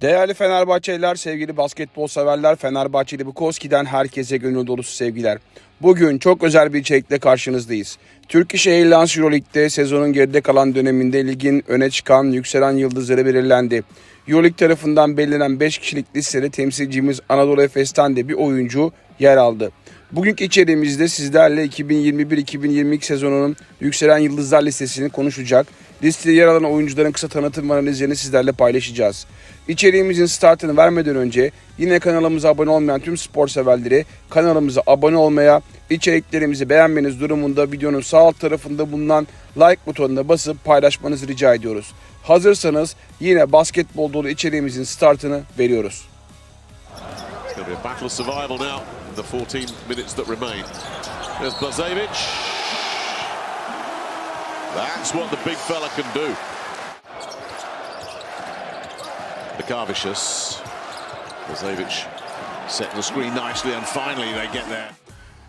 Değerli Fenerbahçeliler, sevgili basketbol severler, Fenerbahçeli Bukowski'den herkese gönül dolusu sevgiler. Bugün çok özel bir içerikle karşınızdayız. Turkish Airlines Euroleague'de sezonun geride kalan döneminde ligin öne çıkan yükselen yıldızları belirlendi. Euroleague tarafından belirlenen 5 kişilik listede temsilcimiz Anadolu Efes'ten de bir oyuncu yer aldı. Bugünkü içeriğimizde sizlerle 2021-2022 sezonunun yükselen yıldızlar listesini konuşacak. Listede yer alan oyuncuların kısa tanıtım analizlerini sizlerle paylaşacağız. İçeriğimizin startını vermeden önce yine kanalımıza abone olmayan tüm spor severleri kanalımıza abone olmaya, içeriklerimizi beğenmeniz durumunda videonun sağ alt tarafında bulunan like butonuna basıp paylaşmanızı rica ediyoruz. Hazırsanız yine basketbol dolu içeriğimizin startını veriyoruz. It's the 14 minutes that remain. There's Blazevic. That's what the big fella can do. Bekavicius. Blazevic setting the screen nicely and finally they get there.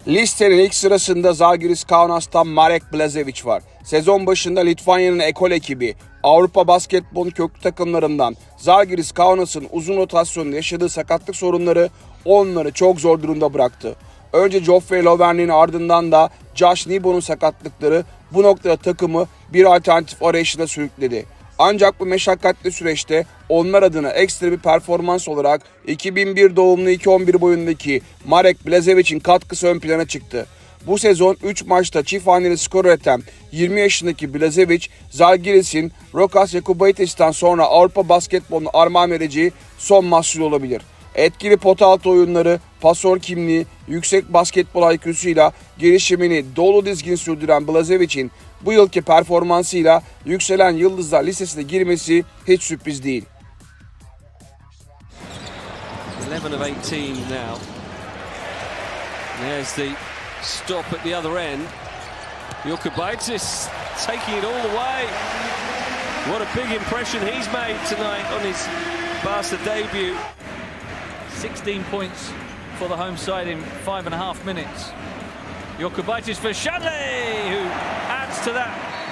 Listenin ilk sırasında Zalgiris Kaunas'tan Marek Blazevic var. Sezon başında Litvanya'nın ekol ekibi Avrupa basketbol köklü takımlarından Zalgiris Kaunas'ın uzun rotasyonda yaşadığı sakatlık sorunları onları çok zor durumda bıraktı. Önce Geoffrey Lovern'in ardından da Josh Nibo'nun sakatlıkları bu noktada takımı bir alternatif arayışına sürükledi. Ancak bu meşakkatli süreçte onlar adına ekstra bir performans olarak 2001 doğumlu 2-11 boyundaki Marek Blazevic'in katkısı ön plana çıktı. Bu sezon 3 maçta çift haneli skor üreten 20 yaşındaki Blazevic, Zalgiris'in Rokas Yakubaitis'ten sonra Avrupa basketboluna armağan vereceği son mahsul olabilir. Etkili pota altı oyunları, pasör kimliği, yüksek basketbol IQ'suyla gelişimini dolu dizgin sürdüren Blazevic'in bu yılki performansıyla yükselen yıldızlar listesine girmesi hiç sürpriz değil. 11 of 18 now. There's the stop at the other end. Jokubaitis taking it all the way. What a big impression he's made tonight on his Barca debut. 16 points for the home side in five and a half minutes. Jokubaitis for Shanley, who adds to that.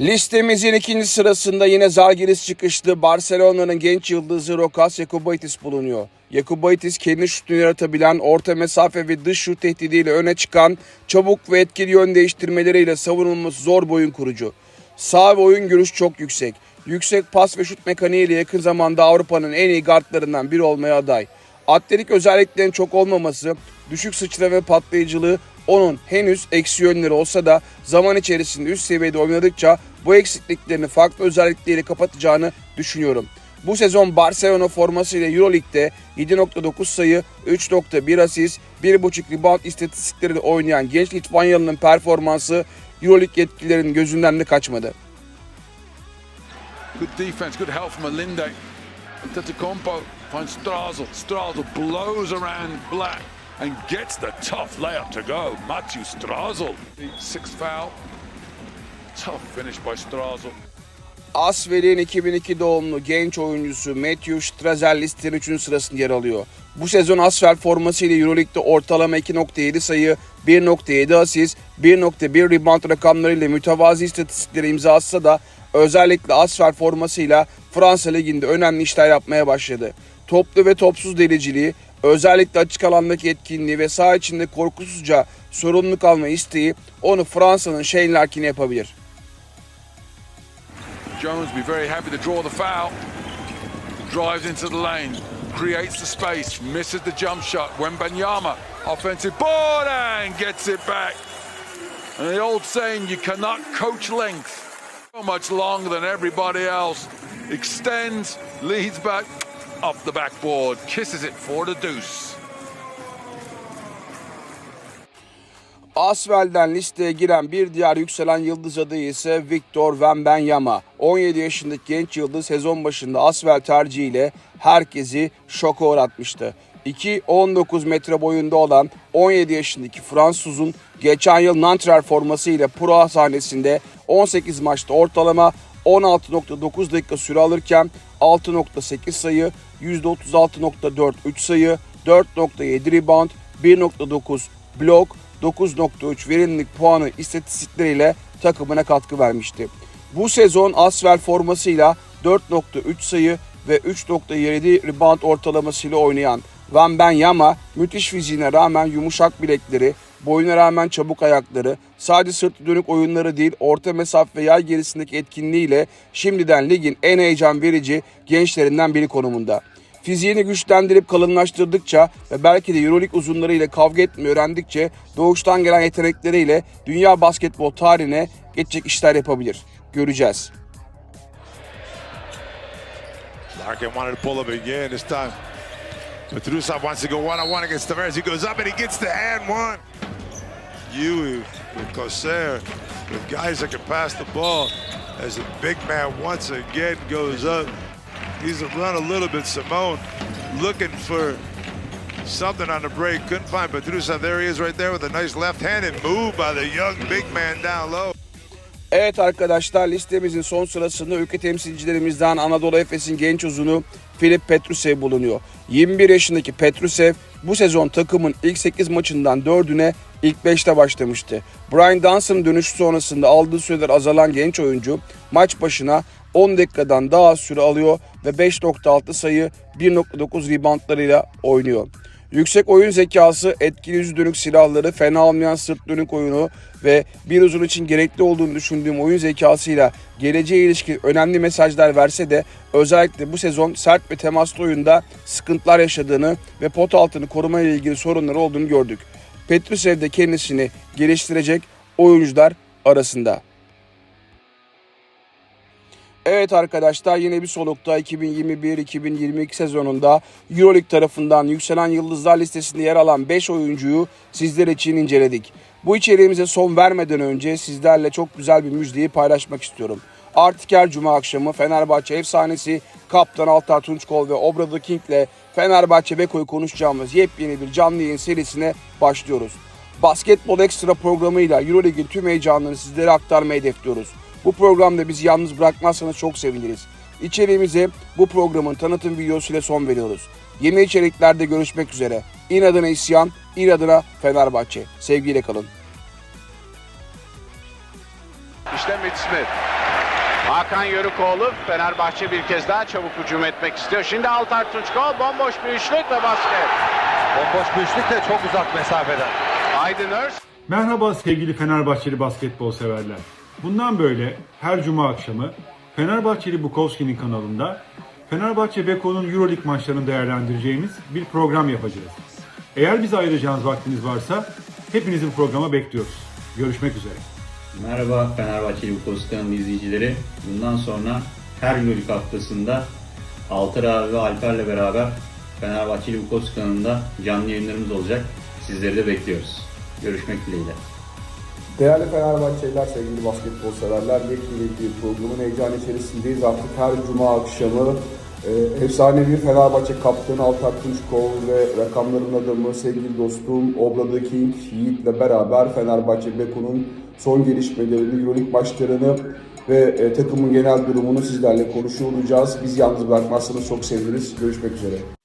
Listemizin ikinci sırasında yine Zalgiris çıkışlı Barcelona'nın genç yıldızı Rokas Jakubaitis bulunuyor. Jakubaitis kendi şutunu yaratabilen, orta mesafe ve dış şut tehdidiyle öne çıkan, çabuk ve etkili yön değiştirmeleriyle savunulması zor bir oyun kurucu. Sağ ve oyun görüş çok yüksek. Yüksek pas ve şut mekaniğiyle yakın zamanda Avrupa'nın en iyi guardlarından biri olmaya aday. Atletik özelliklerin çok olmaması, düşük sıçra ve patlayıcılığı onun henüz eksi yönleri olsa da zaman içerisinde üst seviyede oynadıkça bu eksikliklerini farklı özellikleriyle kapatacağını düşünüyorum. Bu sezon Barcelona formasıyla Euroleague'de 7.9 sayı, 3.1 asist, 1.5 rebound istatistikleriyle oynayan genç Litvanyalı'nın performansı Euroleague yetkililerinin gözünden de kaçmadı. Good defense, good help from Alinde. Antetokounmpo finds Strasel. Strasel blows around Black and gets the tough layup to go. Matthew Strasel. The sixth foul. Tough finish by Strasel. Asvel'in 2002 doğumlu genç oyuncusu Matthew Strazel listenin 3. sırasında yer alıyor. Bu sezon Asvel formasıyla Euroleague'de ortalama 2.7 sayı, 1.7 asist, 1.1 rebound rakamlarıyla mütevazi istatistikleri imza da özellikle Asvel formasıyla Fransa Ligi'nde önemli işler yapmaya başladı. Toplu ve topsuz deliciliği, özellikle açık alandaki etkinliği ve saha içinde korkusuzca sorumluluk alma isteği onu Fransa'nın Shane Larkin'i yapabilir. Jones be very happy to draw the foul. Drives into the lane, creates the space, misses the jump shot. Wembanyama, offensive board and gets it back. And the old saying, you cannot coach length. So much longer than everybody else. Extends, leads back, off the backboard, kisses it for the deuce. Asvel'den listeye giren bir diğer yükselen yıldız adayı ise Victor Wembanyama. 17 yaşındaki genç yıldız sezon başında Asvel tercihiyle herkesi şoka uğratmıştı. 2-19 metre boyunda olan 17 yaşındaki Fransız'un geçen yıl Nanterre forması ile pro sahnesinde 18 maçta ortalama 16.9 dakika süre alırken 6.8 sayı, %36.4 3 sayı, 4.7 rebound, 1.9 blok, 9.3 verimlilik puanı istatistikleriyle takımına katkı vermişti. Bu sezon Asvel formasıyla 4.3 sayı, ve 3.7 rebound ortalamasıyla oynayan Wembanyama müthiş fiziğine rağmen yumuşak bilekleri, boyuna rağmen çabuk ayakları, sadece sırtı dönük oyunları değil orta mesafe ve yay gerisindeki etkinliğiyle şimdiden ligin en heyecan verici gençlerinden biri konumunda. Fiziğini güçlendirip kalınlaştırdıkça ve belki de Euroleague uzunları ile kavga etmeyi öğrendikçe doğuştan gelen yetenekleriyle dünya basketbol tarihine geçecek işler yapabilir. Göreceğiz. Larkin wanted to pull up again this time. Petrusa wants to go one on one against Tavares. He goes up and he gets the and one. You with Coser, with guys that can pass the ball, as a big man once again goes up. He's run a little bit. Simone looking for something on the break. Couldn't find Petrusa. There he is right there with a nice left-handed move by the young big man down low. Evet arkadaşlar listemizin son sırasında ülke temsilcilerimizden Anadolu Efes'in genç uzunu Filip Petrusev bulunuyor. 21 yaşındaki Petrusev bu sezon takımın ilk 8 maçından 4'üne ilk 5'te başlamıştı. Brian Dunson'ın dönüşü sonrasında aldığı süreler azalan genç oyuncu maç başına 10 dakikadan daha az süre alıyor ve 5.6 sayı 1.9 reboundlarıyla oynuyor. Yüksek oyun zekası, etkili yüz dönük silahları, fena olmayan sırt dönük oyunu ve bir uzun için gerekli olduğunu düşündüğüm oyun zekasıyla geleceğe ilişkin önemli mesajlar verse de özellikle bu sezon sert ve temaslı oyunda sıkıntılar yaşadığını ve pot altını koruma ilgili sorunları olduğunu gördük. Petrusev de kendisini geliştirecek oyuncular arasında. Evet arkadaşlar yine bir solukta 2021-2022 sezonunda Euroleague tarafından yükselen yıldızlar listesinde yer alan 5 oyuncuyu sizler için inceledik. Bu içeriğimize son vermeden önce sizlerle çok güzel bir müjdeyi paylaşmak istiyorum. Artık her cuma akşamı Fenerbahçe efsanesi Kaptan Altar Tunçkol ve Obrado King ile Fenerbahçe Beko'yu konuşacağımız yepyeni bir canlı yayın serisine başlıyoruz. Basketbol Ekstra programıyla Euroleague'in tüm heyecanlarını sizlere aktarmayı hedefliyoruz. Bu programda bizi yalnız bırakmazsanız çok seviniriz. İçeriğimize bu programın tanıtım videosu ile son veriyoruz. Yeni içeriklerde görüşmek üzere. İnadına isyan, inadına Fenerbahçe. Sevgiyle kalın. İşte Mitch Smith. Hakan Yörükoğlu Fenerbahçe bir kez daha çabuk hücum etmek istiyor. Şimdi Altar Tunçkol bomboş bir üçlük ve basket. Bomboş bir üçlük de çok uzak mesafeden. Aydın Örs Merhaba sevgili Fenerbahçeli basketbol severler. Bundan böyle her cuma akşamı Fenerbahçeli Bukowski'nin kanalında Fenerbahçe Beko'nun Euroleague maçlarını değerlendireceğimiz bir program yapacağız. Eğer bize ayıracağınız vaktiniz varsa hepinizi bu programa bekliyoruz. Görüşmek üzere. Merhaba Fenerbahçeli Bukos kanalı izleyicileri. Bundan sonra her Euroleague haftasında Altır abi ve Alper'le beraber Fenerbahçeli Bukos kanalında canlı yayınlarımız olacak. Sizleri de bekliyoruz. Görüşmek dileğiyle. Değerli Fenerbahçeliler, sevgili basketbol severler, yepyeni bir programın heyecan içerisindeyiz. Artık her cuma akşamı e, efsanevi Fenerbahçe kaptanı Altak Tunçkol ve rakamların adamı sevgili dostum Obrado King Yiğit'le beraber Fenerbahçe Beko'nun son gelişmelerini, Euroleague maçlarını ve e, takımın genel durumunu sizlerle konuşuyor olacağız. Biz yalnız bırakmazsanız çok seviniriz. Görüşmek üzere.